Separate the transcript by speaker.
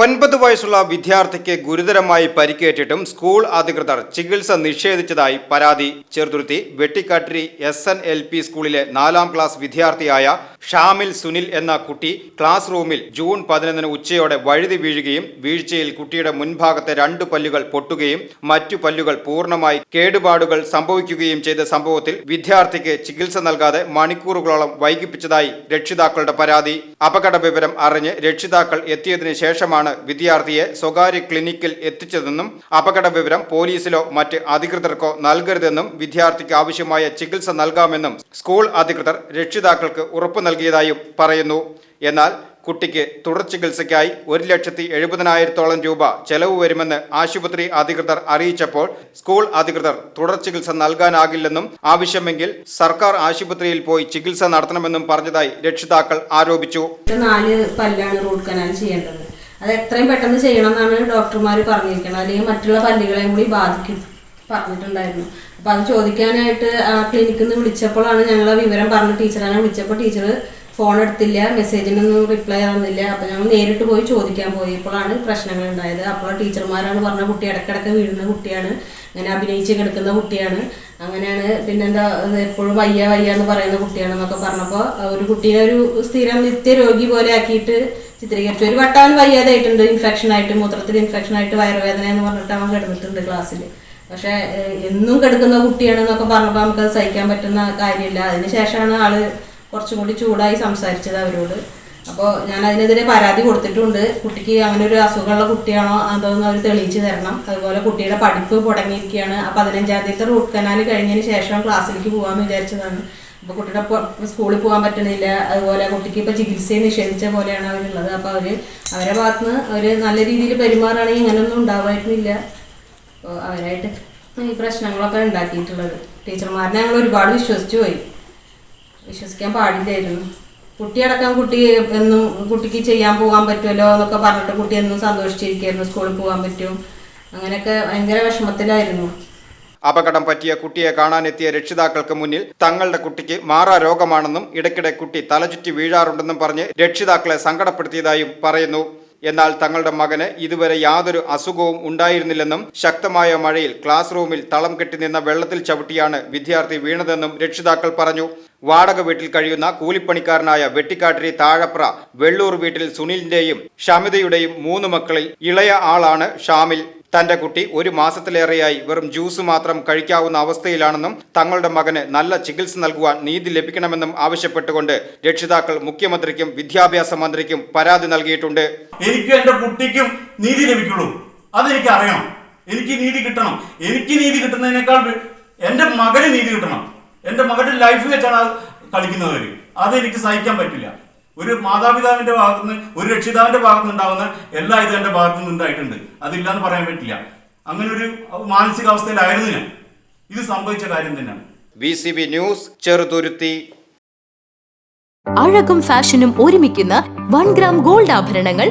Speaker 1: ഒൻപത് വയസ്സുള്ള വിദ്യാർത്ഥിക്ക് ഗുരുതരമായി പരിക്കേറ്റിട്ടും സ്കൂൾ അധികൃതർ ചികിത്സ നിഷേധിച്ചതായി പരാതി Cheruthuruthy Vettikkattiri S N L P സ്കൂളിലെ നാലാം ക്ലാസ് വിദ്യാർത്ഥിയായ ഷാമിൽ സുനിൽ എന്ന കുട്ടി ക്ലാസ് റൂമിൽ ജൂൺ പതിനൊന്നിന് ഉച്ചയോടെ വഴുതി വീഴുകയും വീഴ്ചയിൽ കുട്ടിയുടെ മുൻഭാഗത്തെ രണ്ട് പല്ലുകൾ പൊട്ടുകയും മറ്റു പല്ലുകൾ പൂർണമായി കേടുപാടുകൾ സംഭവിക്കുകയും ചെയ്ത സംഭവത്തിൽ വിദ്യാർത്ഥിക്ക് ചികിത്സ നൽകാതെ മണിക്കൂറുകളോളം വൈകിപ്പിച്ചതായി രക്ഷിതാക്കളുടെ പരാതി. അപകട വിവരം അറിഞ്ഞ് രക്ഷിതാക്കൾ എത്തിയതിനു ശേഷമാണ് വിദ്യാർത്ഥിയെ സ്വകാര്യ ക്ലിനിക്കിൽ എത്തിച്ചതെന്നും അപകട വിവരം പോലീസിലോ മറ്റ് അധികൃതർക്കോ നൽകരുതെന്നും വിദ്യാർത്ഥിക്ക് ആവശ്യമായ ചികിത്സ നൽകാമെന്നും സ്കൂൾ അധികൃതർ രക്ഷിതാക്കൾക്ക് ഉറപ്പു നൽകിയതായും പറയുന്നു. എന്നാൽ കുട്ടിക്ക് തുടർ ചികിത്സയ്ക്കായി ഒരു ലക്ഷത്തി എഴുപതിനായിരത്തോളം രൂപ ചെലവ് വരുമെന്ന് ആശുപത്രി അധികൃതർ അറിയിച്ചപ്പോൾ സ്കൂൾ അധികൃതർ തുടർ ചികിത്സ നൽകാനാകില്ലെന്നും ആവശ്യമെങ്കിൽ സർക്കാർ ആശുപത്രിയിൽ പോയി ചികിത്സ നടത്തണമെന്നും പറഞ്ഞതായി രക്ഷിതാക്കൾ ആരോപിച്ചു.
Speaker 2: നാല് പല്ലാണ് റൂട്ട് കനാൽ ചെയ്യേണ്ടത്. അത് എത്രയും പെട്ടെന്ന് ചെയ്യണം എന്നാണ് ഡോക്ടർമാർ പറഞ്ഞിരിക്കുന്നത് അല്ലെങ്കിൽ മറ്റുള്ള പല്ലുകളെയും കൂടി ബാധിക്കും പറഞ്ഞിട്ടുണ്ടായിരുന്നു. അപ്പൊ അത് ചോദിക്കാനായിട്ട് ക്ലിനിക്കിൽ നിന്ന് വിളിച്ചപ്പോഴാണ് ഞങ്ങൾ വിവരം പറഞ്ഞ ടീച്ചറാണ് വിളിച്ചപ്പോൾ ടീച്ചർ ഫോൺ എടുത്തില്ല മെസ്സേജിനൊന്നും റിപ്ലൈ ആവുന്നില്ല അപ്പൊ ഞങ്ങൾ നേരിട്ട് പോയി ചോദിക്കാൻ പോയപ്പോഴാണ് പ്രശ്നങ്ങൾ ഉണ്ടായത്. അപ്പോൾ ടീച്ചർമാരാണ് പറഞ്ഞ കുട്ടി ഇടയ്ക്കിടയ്ക്ക് വീഴുന്ന കുട്ടിയാണ്. അങ്ങനെ അഭിനയിച്ച് കിടക്കുന്ന കുട്ടിയാണ്. അങ്ങനെയാണ് പിന്നെന്താ എപ്പോഴും വയ്യ വയ്യ എന്ന് പറയുന്ന കുട്ടിയാണെന്നൊക്കെ പറഞ്ഞപ്പോൾ ഒരു കുട്ടീനെ ഒരു സ്ഥിരം നിത്യരോഗി പോലെ ആക്കിയിട്ട് ചിത്രീകരിച്ചു. ഒരു വട്ടം അവൻ വയ്യാതായിട്ടുണ്ട്. ഇൻഫെക്ഷൻ ആയിട്ട് മൂത്രത്തിൽ ഇൻഫെക്ഷൻ ആയിട്ട് വയറുവേദന എന്ന് പറഞ്ഞിട്ട് അവൻ കിടന്നിട്ടുണ്ട് ക്ലാസ്സിൽ പക്ഷെ എന്നും കിടക്കുന്ന കുട്ടിയാണെന്നൊക്കെ പറഞ്ഞപ്പോൾ നമുക്ക് അത് സഹിക്കാൻ പറ്റുന്ന കാര്യമില്ല. അതിനുശേഷമാണ് ആൾ കുറച്ചും കൂടി ചൂടായി സംസാരിച്ചത് അവരോട്. അപ്പോൾ ഞാൻ അതിനെതിരെ പരാതി കൊടുത്തിട്ടുണ്ട്. കുട്ടിക്ക് അങ്ങനെ ഒരു അസുഖമുള്ള കുട്ടിയാണോ അതൊന്ന് അവർ തെളിയിച്ച് തരണം. അതുപോലെ കുട്ടിയുടെ പഠിപ്പ് തുടങ്ങിയിരിക്കുകയാണ്. ആ പതിനഞ്ചാം തീയതി റൂട്ട് കനാൽ കഴിഞ്ഞതിന് ശേഷം ക്ലാസ്സിലേക്ക് പോകാമെന്ന് വിചാരിച്ചതാണ്. അപ്പോൾ കുട്ടിയുടെ സ്കൂളിൽ പോകാൻ പറ്റണില്ല. അതുപോലെ കുട്ടിക്ക് ഇപ്പോൾ ചികിത്സയെ നിഷേധിച്ച പോലെയാണ് അവരുള്ളത്. അപ്പോൾ അവർ അവരെ ഭാഗത്തുനിന്ന് അവർ നല്ല രീതിയിൽ പെരുമാറുകയാണെങ്കിൽ ഇങ്ങനെയൊന്നും ഉണ്ടാവായിരുന്നില്ല. അപ്പോൾ അവരായിട്ട് ഈ പ്രശ്നങ്ങളൊക്കെ ഉണ്ടാക്കിയിട്ടുള്ളത്. ടീച്ചർമാരെ ഞങ്ങൾ ഒരുപാട് വിശ്വസിച്ചു പോയി. വിശ്വസിക്കാൻ പാടില്ലായിരുന്നു. കുട്ടിയടക്കം കുട്ടി എന്നും കുട്ടിക്ക് ചെയ്യാൻ പോകാൻ പറ്റുമല്ലോ എന്നൊക്കെ പറഞ്ഞിട്ട് കുട്ടി എന്നും സന്തോഷിച്ചിരിക്കുകയായിരുന്നു. സ്കൂളിൽ പോകാൻ പറ്റും. അങ്ങനെയൊക്കെ ഭയങ്കര വിഷമത്തിലായിരുന്നു.
Speaker 1: അപകടം പറ്റിയ കുട്ടിയെ കാണാനെത്തിയ രക്ഷിതാക്കൾക്ക് മുന്നിൽ തങ്ങളുടെ കുട്ടിക്ക് മാറാ രോഗമാണെന്നും ഇടയ്ക്കിടെ കുട്ടി തലചുറ്റി വീഴാറുണ്ടെന്നും പറഞ്ഞ് രക്ഷിതാക്കളെ സങ്കടപ്പെടുത്തിയതായും പറയുന്നു. എന്നാൽ തങ്ങളുടെ മകന് ഇതുവരെ യാതൊരു അസുഖവും ഉണ്ടായിരുന്നില്ലെന്നും ശക്തമായ മഴയിൽ ക്ലാസ് റൂമിൽ തളം കെട്ടി നിന്ന വെള്ളത്തിൽ ചവിട്ടിയാണ് വിദ്യാർത്ഥി വീണതെന്നും രക്ഷിതാക്കൾ പറഞ്ഞു. വാടക വീട്ടിൽ കഴിയുന്ന കൂലിപ്പണിക്കാരനായ വെട്ടിക്കാട്ടിരി താഴപ്ര വെള്ളൂർ വീട്ടിൽ സുനിലിന്റെയും ഷമിതയുടെയും മൂന്ന് മക്കളിൽ ഇളയ ആളാണ് ഷാമിൽ. തന്റെ കുട്ടി ഒരു മാസത്തിലേറെയായി വെറും ജ്യൂസ് മാത്രം കഴിക്കാവുന്ന അവസ്ഥയിലാണെന്നും തങ്ങളുടെ മകന് നല്ല ചികിത്സ നൽകുവാൻ നീതി ലഭിക്കണമെന്നും ആവശ്യപ്പെട്ടുകൊണ്ട് രക്ഷിതാക്കൾ മുഖ്യമന്ത്രിക്കും വിദ്യാഭ്യാസ മന്ത്രിക്കും പരാതി നൽകിയിട്ടുണ്ട്.
Speaker 3: എനിക്ക് എന്റെ കുട്ടിക്കും നീതി ലഭിക്കുള്ളൂ. അതെനിക്ക് അറിയണം എനിക്ക് നീതി കിട്ടണം. എനിക്ക് നീതി കിട്ടുന്നതിനേക്കാൾ എന്റെ മകന് നീതി കിട്ടണം. എന്റെ മകന്റെ ലൈഫ് വെച്ചാണ് കളിക്കുന്നവര് അതെനിക്ക് സഹിക്കാൻ പറ്റില്ല. ഒരു മാതാപിതാവിന്റെ ഭാഗത്തുനിന്ന് ഒരു രക്ഷിതാവിന്റെ ഭാഗത്തുനിന്ന് ഉണ്ടാവുന്ന എല്ലാ ഇതും എന്റെ ഭാഗത്തുനിന്ന് ഉണ്ടായിട്ടുണ്ട്. അതില്ലാന്ന് പറയാൻ പറ്റില്ല. അങ്ങനെ ഒരു മാനസികാവസ്ഥയിലായിരുന്നു ഞാൻ. ഇത് സംഭവിച്ച കാര്യം തന്നെയാണ്.
Speaker 1: V C B news Cheruthuruthy
Speaker 4: അഴകും ഫാഷനും ഒരുമിക്കുന്ന വൺ ഗ്രാം ഗോൾഡ് ആഭരണങ്ങൾ